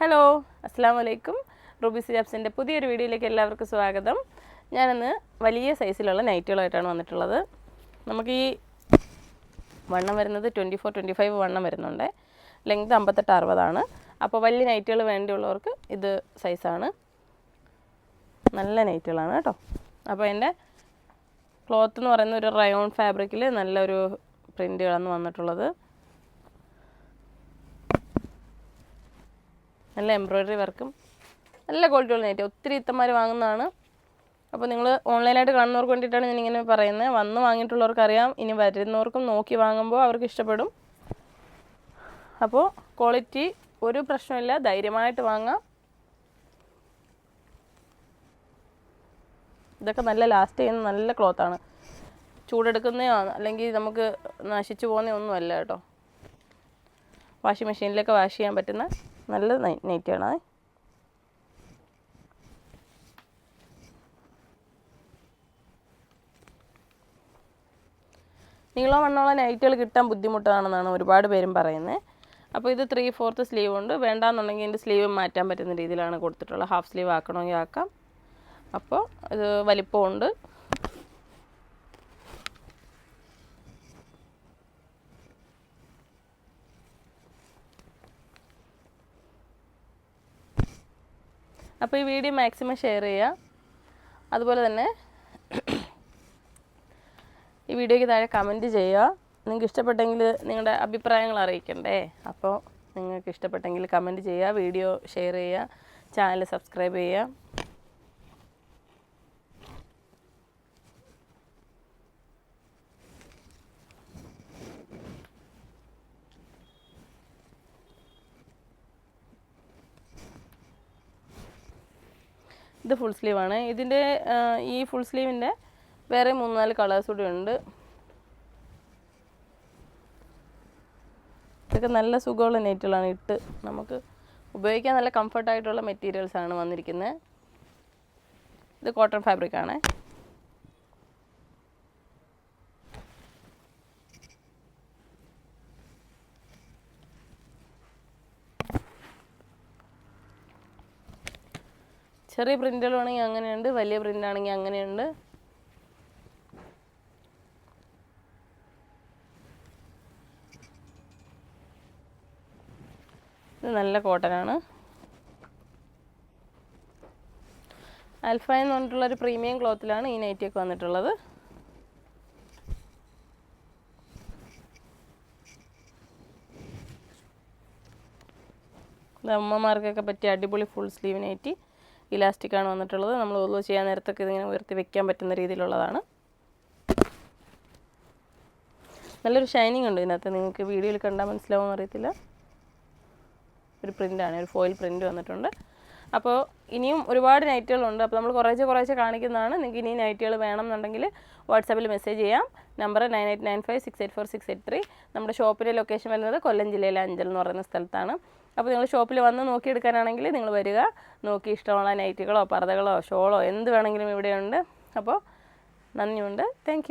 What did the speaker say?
Hello അസ്സാം വലൈക്കും rubies ജാബ്സിന്റെ പുതിയൊരു വീഡിയോയിലേക്ക് എല്ലാവർക്കും സ്വാഗതം. ഞാനിന്ന് വലിയ സൈസിലുള്ള നൈറ്റുകളായിട്ടാണ് വന്നിട്ടുള്ളത്. നമുക്ക് ഈ വണ്ണം വരുന്നത് ട്വന്റി ഫോർ ട്വന്റി ഫൈവ് വണ്ണം വരുന്നുണ്ട്. ലെങ്ത് അമ്പത്തെട്ട് അറുപതാണ്. അപ്പോൾ വലിയ നൈറ്റുകൾ വേണ്ടിയുള്ളവർക്ക് ഇത് സൈസാണ് നല്ല നൈറ്റുകളാണ് കേട്ടോ. അപ്പോൾ എന്റെ ക്ലോത്ത് എന്ന് പറയുന്ന ഒരു റയോൺ ഫാബ്രിക്കിൽ നല്ലൊരു പ്രിന്റുകളാണ് വന്നിട്ടുള്ളത്. നല്ല എംബ്രോയ്ഡറി വർക്കും നല്ല ക്വാളിറ്റിയുള്ള നെറ്റ് ഒത്തിരി ഇത്തന്മാർ വാങ്ങുന്നതാണ്. അപ്പോൾ നിങ്ങൾ ഓൺലൈനായിട്ട് കാണുന്നവർക്ക് വേണ്ടിയിട്ടാണ് ഞാനിങ്ങനെ പറയുന്നത്. വന്ന് വാങ്ങിയിട്ടുള്ളവർക്ക് അറിയാം ഇനി വരുന്നവർക്കും നോക്കി വാങ്ങുമ്പോൾ അവർക്ക് ഇഷ്ടപ്പെടും. അപ്പോൾ ക്വാളിറ്റി ഒരു പ്രശ്നമില്ല. ധൈര്യമായിട്ട് വാങ്ങാം. ഇതൊക്കെ നല്ല ലാസ്റ്റ് ചെയ്യുന്ന നല്ല ക്ലോത്താണ് ചൂടെടുക്കുന്നതോ അല്ലെങ്കിൽ നമുക്ക് നശിച്ചു പോകുന്ന ഒന്നുമല്ല കേട്ടോ. വാഷിംഗ് മെഷീനിലൊക്കെ വാഷ് ചെയ്യാൻ പറ്റുന്ന നല്ല നൈറ്റ് നൈറ്റിയാണ് നീളം വണ്ണമുള്ള നൈറ്റുകൾ കിട്ടാൻ ബുദ്ധിമുട്ടാണെന്നാണ് ഒരുപാട് പേരും പറയുന്നത് അപ്പോൾ ഇത് ത്രീ ഫോർത്ത് സ്ലീവ് ഉണ്ട്. വേണ്ടാന്നുണ്ടെങ്കിൽ ഇതിന്റെ സ്ലീവ് മാറ്റാൻ പറ്റുന്ന രീതിയിലാണ് കൊടുത്തിട്ടുള്ളത്. ഹാഫ് സ്ലീവ് ആക്കണമെങ്കിൽ ആക്കാം. അപ്പോൾ ഇത് വലിപ്പമുണ്ട്. അപ്പോൾ ഈ വീഡിയോ മാക്സിമം ഷെയർ ചെയ്യുക. അതുപോലെ തന്നെ ഈ വീഡിയോയ്ക്ക് താഴെ കമന്റ് ചെയ്യുക. നിങ്ങൾക്ക് ഇഷ്ടപ്പെട്ടെങ്കിൽ നിങ്ങളുടെ അഭിപ്രായങ്ങൾ അറിയിക്കണ്ടേ? അപ്പോൾ നിങ്ങൾക്ക് ഇഷ്ടപ്പെട്ടെങ്കിൽ കമന്റ് ചെയ്യുക വീഡിയോ ഷെയർ ചെയ്യുക ചാനൽ സബ്സ്ക്രൈബ് ചെയ്യുക. ഇത് ഫുൾ സ്ലീവാണ് ഇതിന്റെ ഈ ഫുൾ സ്ലീവിന്റെ വേറെ മൂന്ന് നാല് കളേഴ്സ് കൂടി ഉണ്ട്. ഇതൊക്കെ നല്ല സുഖമുള്ള നെറ്റുകളാണ് ഇട്ട് നമുക്ക് ഉപയോഗിക്കാൻ നല്ല കംഫർട്ടായിട്ടുള്ള മെറ്റീരിയൽസാണ് വന്നിരിക്കുന്നത്. ഇത് കോട്ടൺ ഫാബ്രിക് ആണ്. ചെറിയ പ്രിന്റുകളാണെങ്കിൽ അങ്ങനെയുണ്ട് വലിയ പ്രിന്റാണെങ്കിൽ അങ്ങനെയുണ്ട്. ഇത് നല്ല കോട്ടനാണ് ആൽഫ എന്ന് പറഞ്ഞിട്ടുള്ള ഒരു പ്രീമിയം ക്ലോത്തിലാണ് ഈ നൈറ്റിയൊക്കെ വന്നിട്ടുള്ളത്. അമ്മമാർക്കൊക്കെ പറ്റിയ അടിപൊളി ഫുൾ സ്ലീവ് നൈറ്റി ഇലാസ്റ്റിക് ആണ് വന്നിട്ടുള്ളത്. നമ്മൾ ഒന്നു ചെയ്യാൻ നേരത്തൊക്കെ ഇതിങ്ങനെ ഉയർത്തി വെക്കാൻ പറ്റുന്ന രീതിയിലുള്ളതാണ്. നല്ലൊരു ഷൈനിങ് ഉണ്ട് ഇതിനകത്ത്. നിങ്ങൾക്ക് വീഡിയോയിൽ കണ്ടാൽ മനസ്സിലാവുമെന്ന് അറിയത്തില്ല. ഒരു പ്രിന്റാണ് ഒരു ഫോയിൽ പ്രിന്റ് വന്നിട്ടുണ്ട്. അപ്പോൾ ഇനിയും ഒരുപാട് നൈറ്റുകളുണ്ട്. അപ്പോൾ നമ്മൾ കുറേശ്ശെ കുറേശ്ശെ കാണിക്കുന്നതാണ്. നിങ്ങൾക്ക് ഇനി നൈറ്റുകൾ വേണമെന്നുണ്ടെങ്കിൽ വാട്സാപ്പിൽ മെസ്സേജ് ചെയ്യാം. Number nine eight nine five six eight four six eight three. നമ്മുടെ ഷോപ്പിന്റെ ലൊക്കേഷൻ വരുന്നത് കൊല്ലം ജില്ലയിലെ അഞ്ചൽ എന്ന് പറയുന്ന സ്ഥലത്താണ്. അപ്പോൾ നിങ്ങൾ ഷോപ്പിൽ വന്ന് നോക്കിയെടുക്കാനാണെങ്കിൽ നിങ്ങൾ വരിക. നോക്കി ഇഷ്ടമുള്ള നൈറ്റുകളോ പർദ്ദകളോ ഷോളോ എന്ത് വേണമെങ്കിലും ഇവിടെയുണ്ട്. അപ്പോൾ നന്ദിയുണ്ട്. താങ്ക്